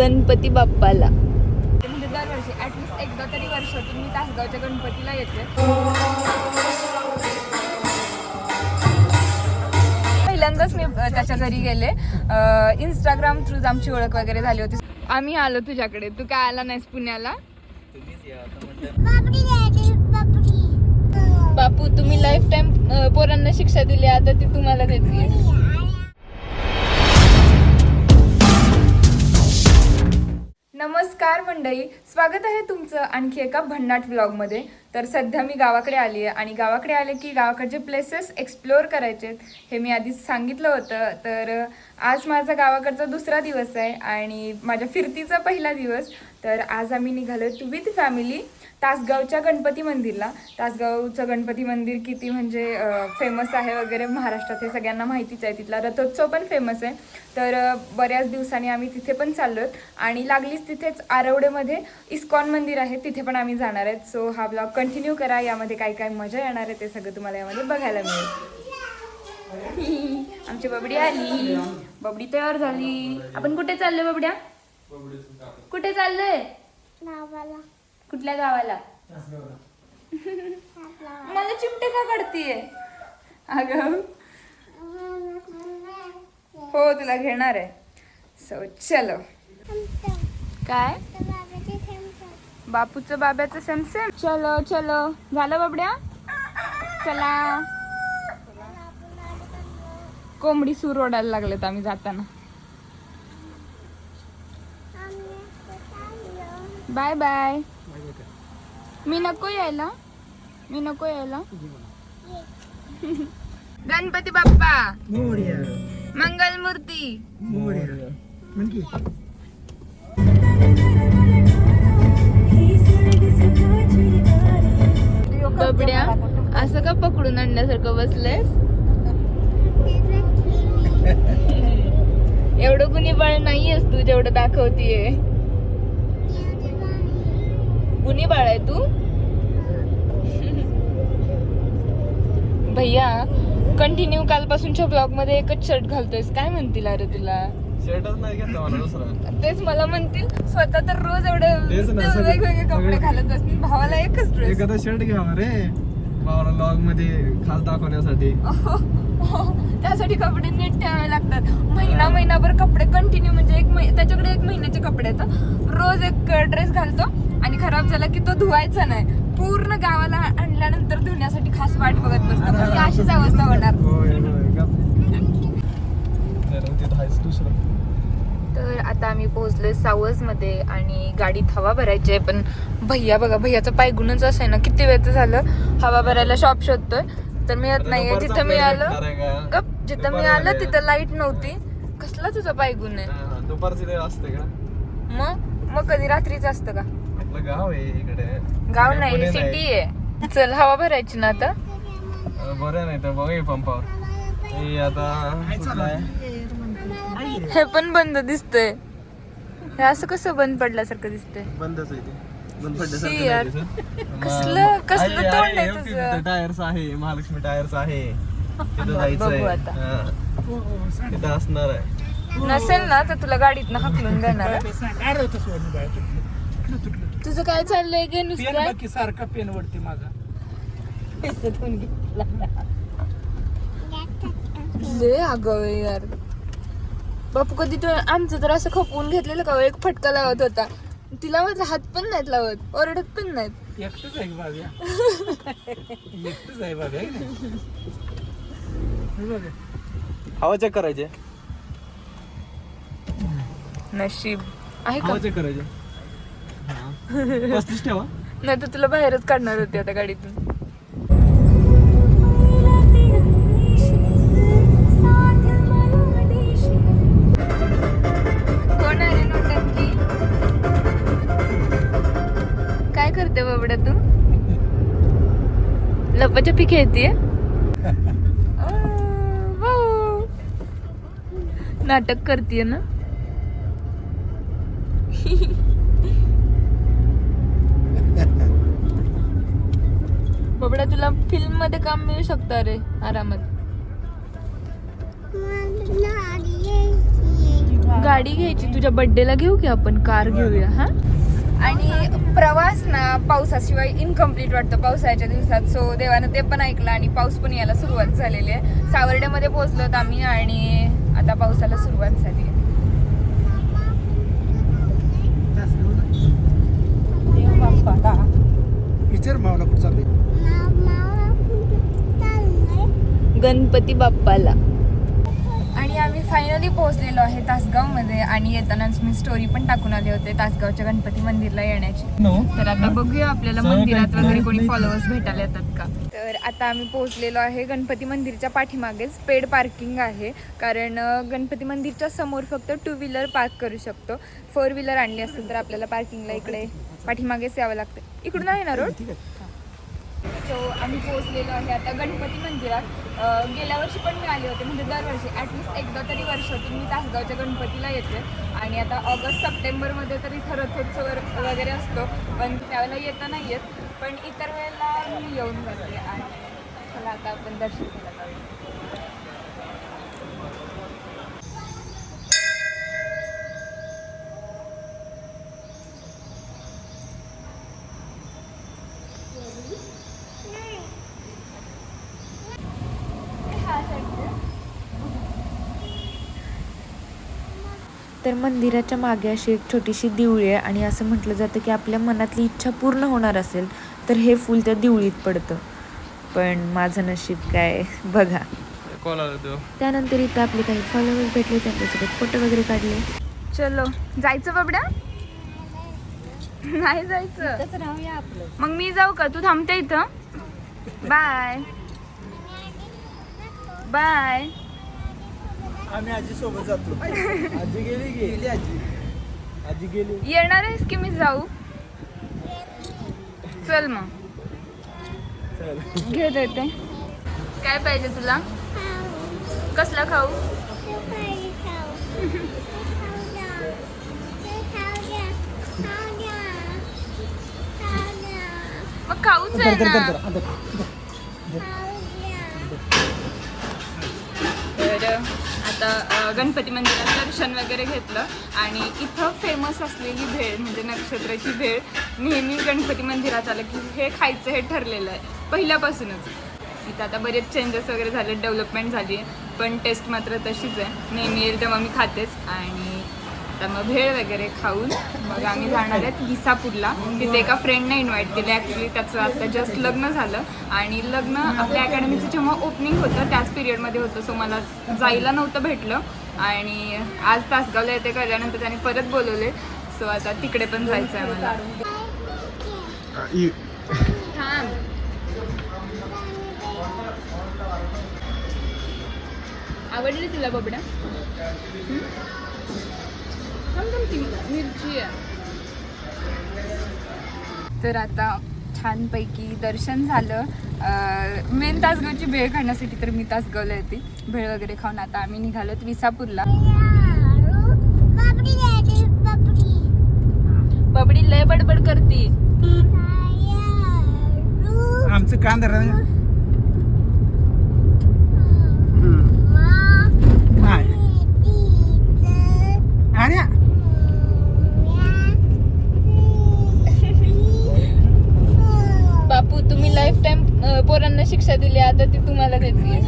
गणपती बाप्पाला. म्हणजे दरवर्षी एकदा तरी वर्षातून मी तासगावच्या गणपतीला येते. पहिल्यांदाच मी त्याच्या घरी गेले. इंस्टाग्राम थ्रू आमची ओळख वगैरे झाली होती. आम्ही आलो तुझ्याकडे. तू काय आला नाहीस पुण्याला? बापू तुम्ही लाईफ टाइम पोरांना शिक्षा दिली आता ती तुम्हाला देते नमस्कार मंडळी स्वागत आहे तुमचं आणखी एका भन्नाट व्लॉगमध्ये तर सध्या मी गावाकडे आली आहे आणि गावाकडे आले की गावाकडचे प्लेसेस एक्सप्लोअर करायचे आहेत. हे मी आधीच सांगितलं होतं. तर आज माझा गावाकडचा दुसरा दिवस आहे आणि माझ्या फिरतीचा पहिला दिवस. तर आज आम्ही निघालो विथ फॅमिली तासगावच्या गणपती मंदिरला. तासगावचं गणपती मंदिर किती म्हणजे फेमस आहे वगैरे महाराष्ट्रात हे सगळ्यांना माहितीच आहे. तिथला रथोत्सव पण फेमस आहे. तर बऱ्याच दिवसांनी आम्ही तिथे पण चाललो आणि लागलीच तिथेच आरवडेमध्ये इस्कॉन मंदिर आहे. तिथे पण आम्ही जाणार आहेत. सो हा ब्लॉग कंटिन्यू करा. यामध्ये काय काय मजा येणार आहे ते सगळं तुम्हाला यामध्ये बघायला मिळेल. आमची बबडी आली. बबडी तयार झाली. आपण कुठे चाललोय बबड्या? कुठे चाललोय? कुठल्या गावाला? मला चिमटे का काढतीये? अगं. हो तुला घेणार आहे. सो चलो. काय? बापूचं बाब्याचं सेम सेम चलो चलो. झालं बाबड्या? चला. कोंबडी सूर ओढायला लागलेत आम्ही जाताना. Bye bye. मी नको यायला. मी नको यायला. गणपती बाप्पा. मंगल मूर्ती. बबड्या असं का पकडून आणण्यासारखं बसलेस? एवढं कुणी बळ नाहीयेस तू जेवढं दाखवतीये. कुणी बाळ आहे तू? भैया कंटिन्यू कालपासूनच्या ब्लॉगमध्ये एकच शर्ट घालतोयस. काय म्हणतील अरे तुला? शर्टच नाही घेतला मला दुसरा. तेच मला म्हणतील स्वतः तर रोज एवढे तेच ना, नुसते सगळं- वेगवेगळे कपडे सगळं- घालत असतील. भावाला एकच ड्रेस एखादा शर्ट घ्यावा रे. भावाला लॉगमध्ये खास दाखवण्यासाठी. त्यासाठी कपडे नीट ठेवावे लागतात. महिना महिनाभर कपडे कंटिन्यू म्हणजे एक महि- त्याच्याकडे एक महिन्याचे कपडे आहेत रोज एक ड्रेस घालतो. आणि खराब झाला की तो धुवायचा नाही. पूर्ण गावाला आणल्यानंतर धुण्यासाठी खास वाट बघत बसतो ही अशीच अवस्था होणार. तर आता आम्ही पोहोचलोय सावसमध्ये आणि गाडीत हवा भरायची आहे पण भैया बघा भैयाचा पाय गुणच असं आहे ना किती वेळ झालं? हवा भरायला शॉप शोधतोय. तर मिळत नाहीये जिथं मी आलो? गप जिथं मी आलं. तिथं लाइट नव्हती. कसला तुझा पाय गुण आहे? दुपारची वेळ असते का? मग? मग कधी रात्रीच असतं का? आपलं गाव आहे इकडे. गाव नाही सिटी आहे. चल हवा भरायची ना आता? बरं नाही तर बघ पंपावर. हे आता. हे पण बंद दिसतंय. हे असं कसं बंद पडल्यासारखं दिसतंय? बंदच आहे ते. कसलं- कसलं तोंड आहे तुझं? टायर्स आहे महालक्ष्मी टायर्स आहे. तिथं बघू जायचंय. आता. हा. तिथं असणार आहे. नसेल ना तर तुला गाडीतनं हाकलून देणार तुझं काय चाललंय गे पेन नुसतं बाकी सारखा पेन वरती माझा लय अगं यार. बापू कधी तो आमचं तर असं खपवून घेतलेलं का हो, एक फटका लावत होता. तिला मात्र हात पण नाहीत लावत ओरडत पण नाहीत. एकटंच आहे बाब्या एकटंच आहे बाब्या है ना? हे बघा. हवा चेक करायचे. नशीब. आहे का? हवा चेक करायचे. पस्तीस ठेवा. नाही तर तुला बाहेरच काढणार होती आता गाडीतून. कोण आहे नोटंकी? काय करते बाबड्या तू? लपाछपी खेळतीये. नाटक करतीये ना? बाबड्या तुला फिल्ममध्ये काम मिळू शकतं अरे आरामात. गाडी घ्यायची तुझ्या बर्थडेला घेऊ की आपण? कार घेऊया हा? आणि प्रवास ना पावसाशिवाय इनकम्प्लीट वाटतं. पावसाळ्याच्या दिवसात सो देवानं ते पण ऐकलं आणि पाऊस पण यायला सुरुवात झालेली आहे. सावर्ड्यामध्ये पोहोचलोत आम्ही आणि आता पावसाला सुरुवात झाली आहे. विचार मावला कुठं गणपती बाप्पाला. आणि आम्ही फायनली पोहोचलेलो आहे तासगावमध्ये आणि येतानाच मी स्टोरी पण टाकून आले होते तासगावच्या गणपती मंदिरला येण्याची. तर आता बघूया आपल्याला मंदिरात वगैरे कोणी फॉलोअर्स भेटायला येतात का? तर आता आम्ही पोहोचलेलो आहे गणपती मंदिरच्या पाठीमागेच. पेड पार्किंग आहे. कारण गणपती मंदिरच्या समोर फक्त टू व्हीलर पार्क करू शकतो. फोर व्हीलर आणली असेल तर आपल्याला पार्किंगला इकडे पाठीमागेच यावं लागतं इकडून आहे ना रोड? सो आम्ही पोहोचलेलो आहे आता गणपती मंदिरात. गेल्या वर्षी पण मी आले होते म्हणजे दरवर्षी. ॲटलिस्ट एकदा तरी वर्षातून मी तासगावच्या गणपतीला येते. आणि आता ऑगस्ट सप्टेंबरमध्ये तर इथं रथोत्सव वगैरे असतो पण त्यावेळेला येता नाही येत. पण इतर वेळेला मी येऊन जाते. आणि चला आता आपण दर्शन तर मंदिराच्या मागे अशी एक छोटीशी दिवळी आहे आणि असं म्हटलं जातं की आपल्या मनातली इच्छा पूर्ण होणार असेल तर हे फूल त्या दिवळीत पडतं. पण माझं नशीब काय बघा. कॉल आला तो त्यानंतर इथं आपले काही फॉलोअर्स भेटले त्यांच्यासोबत फोटो वगैरे काढले. चलो जायचं बाबड्या? नाही जायचं. मग मी जाऊ का? तू थांबते इथं. बाय बाय आम्ही आजी सोबत जातो. आजी गेली गेली आजी. आजी गेली. येणार आहेस की मी जाऊ? चल मग. चल. घेत येते काय पाहिजे तुला? कसला खाऊ? मग खाऊच आहे ना. तर आता गणपती मंदिरात दर्शन वगैरे घेतलं आणि इथं फेमस असलेली भेळ म्हणजे नक्षत्राची भेळ नेहमी गणपती मंदिरात आलं की हे खायचं हे ठरलेलं आहे. पहिल्यापासूनच. इथं आता बरेच चेंजेस वगैरे झाले डेव्हलपमेंट झाली आहे पण टेस्ट मात्र तशीच आहे. नेहमी येईल तेव्हा मी खातेच आणि आता मग भेळ वगैरे खाऊन मग आम्ही जाणार आहेत विसापूरला. तिथे एका फ्रेंडने इन्व्हाइट केलं. ॲक्च्युली त्याचं आता जस्ट लग्न झालं. आणि लग्न आपल्या अकॅडमीचं जेव्हा ओपनिंग होतं त्याच पिरियडमध्ये होतं. सो मला जायला नव्हतं भेटलं. आणि आज तासगावला येते कळल्यानंतर त्याने परत बोलवले. सो आता तिकडे पण जायचं आहे मला. आवडली तुला बबड्या? हं? थांब मिरची आहे. तर आता छानपैकी दर्शन झालं. मेन तासगावची भेळ खाण्यासाठी तर मी तासगावला येते. भेळ वगैरे खाऊन आता आम्ही निघालोत विसापूरला. बबडी लय बडबड करते. आमचं काम धरा बापू तुम्ही लाईफ टाइम पोरांना शिक्षा दिली आता ती तुम्हाला देते.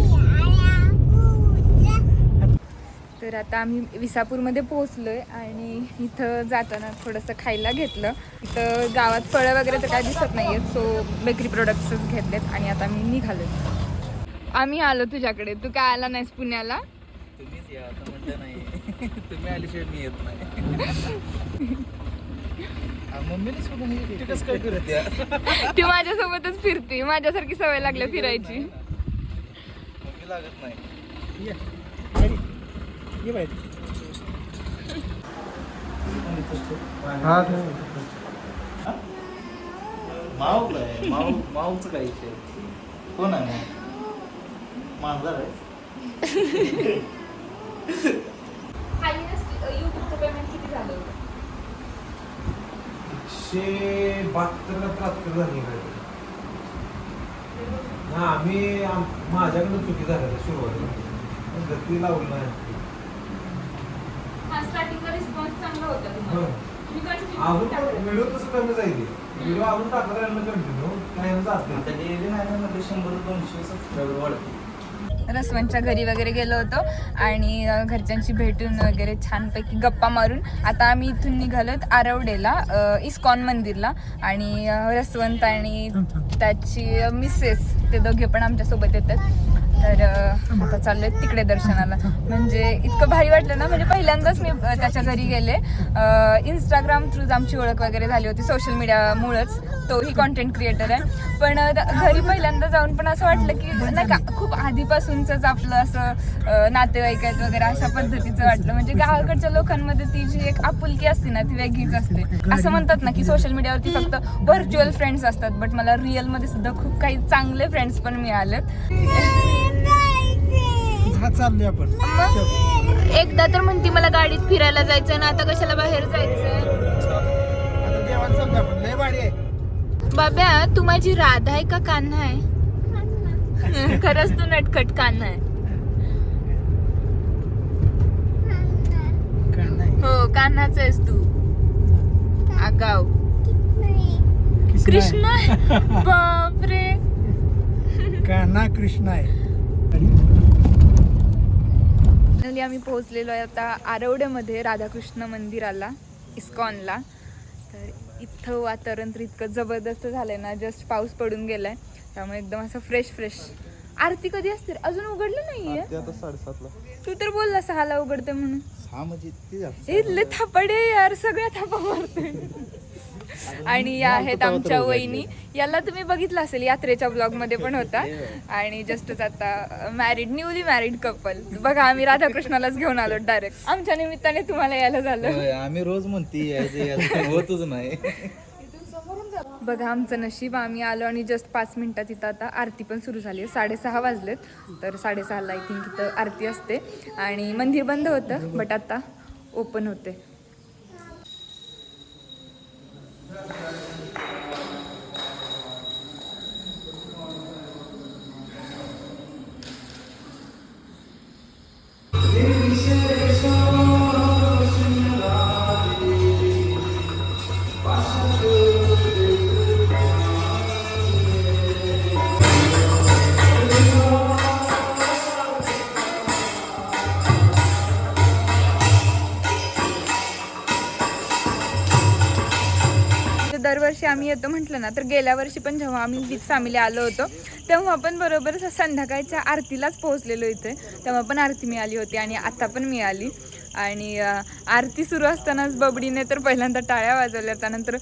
तर आता आम्ही विसापूरमध्ये पोहोचलोय आणि इथं जाताना थोडंसं खायला घेतलं. इथं गावात फळं वगैरे तर काय दिसत नाही आहेत सो बेकरी प्रोडक्ट्सच घेतलेत आणि आता मी निघालो आम्ही आलो तुझ्याकडे. तू काय आला नाहीस पुण्याला? तुम्हीच या आता म्हणलं नाही. तुम्ही आल्याशिवाय मी येत नाही. मम्मीने सोबत कसं काय करत या ती माझ्यासोबतच फिरते. माझ्यासारखी सवय लागली फिरायची. मम्मी लागत नाही. ये. बाहेर ये. ये बाहेर. हा माऊ काय? माऊ माऊचं काय विषय कोण आहे? मांजर आहे. युट्यूबचं पेमेंट किती झालं? होतं एकशे बहात्तर का त्र्याहत्तर झाली गाडी हा आम्ही आम- माझ्याकडनं चुकी झाली सुरुवातीला. पण गती लावली नाही. हा स्टार्टिंगला रिस्पॉन्स चांगला होता तुम्हाला. बरं. तुम्ही continue अजून व्हिडिओ तसं कमी जाईल व्हिडिओ अजून टाकत राहिलं कंटिन्यू काय जात आता डेली नाही मध्ये शंभर दोनशे सबस्क्रायबर वाढते रसवंतच्या घरी वगैरे गेलो होतो आणि घरच्यांशी भेटून वगैरे छानपैकी गप्पा मारून. आता आम्ही इथून निघालोत आरवडेला इस्कॉन मंदिरला आणि रसवंत आणि त्याची मिसेस ते दोघे पण आमच्यासोबत येतात. तर आता चाललोय तिकडे दर्शनाला. म्हणजे इतकं भारी वाटलं ना म्हणजे पहिल्यांदाच मी त्याच्या घरी गेले. इंस्टाग्राम थ्रूज आमची ओळख वगैरे झाली होती सोशल मीडियामुळंच तोही कॉन्टेंट क्रिएटर आहे. पण घरी पहिल्यांदा जाऊन पण असं वाटलं की नाही का खूप आधीपासूनच आपलं असं नातेवाईक आहेत वगैरे अशा पद्धतीचं वाटलं. म्हणजे गावाकडच्या लोकांमध्ये ती जी एक आपुलकी असते ना ती वेगळीच असते. असं म्हणतात ना की सोशल मीडियावरती फक्त व्हर्च्युअल फ्रेंड्स असतात बट मला रिअलमध्ये सुद्धा खूप काही चांगले फ्रेंड्स पण मिळालेत. चाललोय आपण. एकदा तर म्हणती मला गाडीत फिरायला जायचं ना आता कशाला बाहेर आहे. बाब्या तू माझी राधा आहे का कान्हा आहे? खरंच तू नटखट कान्हा आहे. हो कान्हाच आहेस तू. आगाव. कृष्ण? बापरे. कान्हा कृष्ण आहे. फायनली आम्ही पोहोचलेलो आहे आता आरवड्यामध्ये राधाकृष्ण मंदिराला इस्कॉनला. तर इथं वातावरण तर इतकं जबरदस्त झालंय ना जस्ट पाऊस पडून गेलाय. त्यामुळे एकदम असं फ्रेश फ्रेश आरती कधी असते? अजून उघडलं नाहीये? ते आता साडेसातला. तू तर बोलला सहाला उघडते म्हणून. हा म्हणजे झालं. इथले थापाडे यार सगळ्या थापा मारते आणि या आहेत आमच्या वहिनी. याला तुम्ही बघितलं असेल यात्रेच्या ब्लॉगमध्ये पण होता. आणि जस्टच आता मॅरिड न्यूली मॅरिड कपल बघा आम्ही राधाकृष्णालाच घेऊन आलो डायरेक्ट आमच्या निमित्ताने तुम्हाला यायला झालं. आम्ही रोज म्हणते होतच नाही. बघा आमचं नशीब आम्ही आलो आणि जस्ट पाच मिनिटात इथं आता आरती पण सुरू झाली आहे. साडेसहा वाजलेत तर साडेसहाला आय थिंक इथं आरती असते. आणि मंदिर बंद होतं बट आता ओपन होते. तर वर्षी आम्ही येतो म्हटलं ना तर गेल्या वर्षी पण जेव्हा आम्ही विथ फॅमिली आलो होतो तेव्हा पण बरोबर संध्याकाळच्या आरतीलाच पोहोचलेलो इथे. तेव्हा पण आरती मिळाली होती आणि आता पण मिळाली. आणि आरती सुरू असतानाच बबडीने तर पहिल्यांदा टाळ्या वाजवल्या त्यानंतर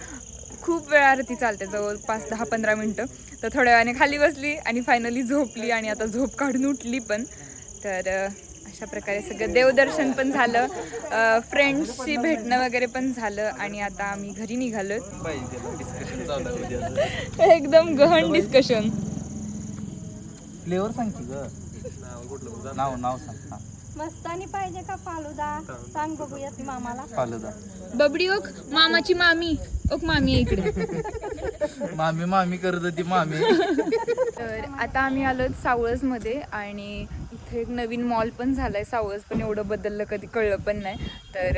खूप वेळ आरती चालते जवळपास दहा पंधरा मिनटं. तर थोड्या वेळाने खाली बसली आणि फायनली झोपली आणि आता झोप काढून उठली पण. तर अशा प्रकारे सगळं देवदर्शन पण झालं फ्रेंड्सशी भेटणं वगैरे पण झालं आणि आता आम्ही घरी निघालो. एकदम गहन डिस्कशन फ्लेवर सांग की ग. नाव नाव सांग. मस्तानी पाहिजे का फालुदा? सांग बघूया ती मामाला. फालुदा. बबडी ओक मामाची मामी. ओक मामी आहे इकडे. मामी मामी करत होती मामी. तर आता आम्ही आलो सावळजमध्ये आणि इथे एक नवीन मॉल पण झालाय सावळज पण एवढं बदललं कधी कळलं पण नाही. तर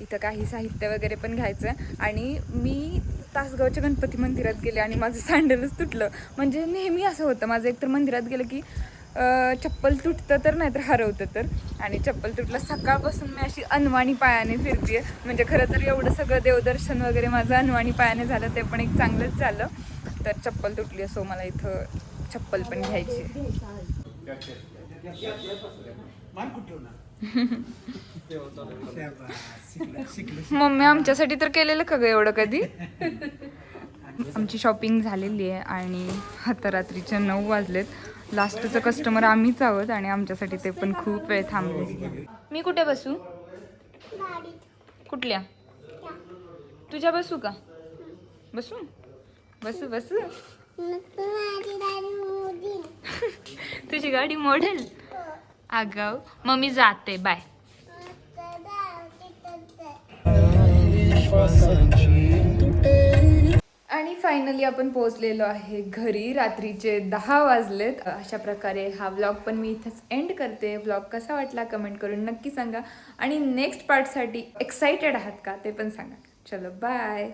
इथं काही साहित्य वगैरे पण घ्यायचं. आणि मी तासगावच्या गणपती मंदिरात गेले आणि माझं सँडलच तुटलं. म्हणजे नेहमी असं होतं माझं एकतर मंदिरात गेलं की चप्पल तुटतं तर नाहीतर हरवतं तर. आणि चप्पल तुटलं सकाळपासून मी अशी अनवाणी पायाने फिरते म्हणजे खरं तर एवढं सगळं देवदर्शन वगैरे माझं अनवाणी पायाने झालं ते पण एक चांगलंच झालं. तर चप्पल तुटली असो मला इथं चप्पल पण घ्यायची मम्मी आमच्यासाठी तर केलेलं का ग एवढं कधी? आमची शॉपिंग झालेली आहे आणि आता रात्रीच्या नऊ वाजलेत. लास्टचं कस्टमर आम्हीच आहोत आणि आमच्यासाठी ते पण खूप वेळ थांबले. मी कुठे बसू? कुठल्या? तुझ्या बसू का? बसू? बसू बसू. तुझी गाडी मॉडेल? मग मम्मी जाते बाय. आणि फायनली आपण पोहोचलेलो आहे घरी. रात्रीचे दहा वाजलेत. अशा प्रकारे हा व्लॉग पण मी इथंच एंड करते. व्लॉग कसा वाटला कमेंट करून नक्की सांगा. आणि नेक्स्ट पार्टसाठी एक्साइटेड आहात का ते पण सांगा. चलो बाय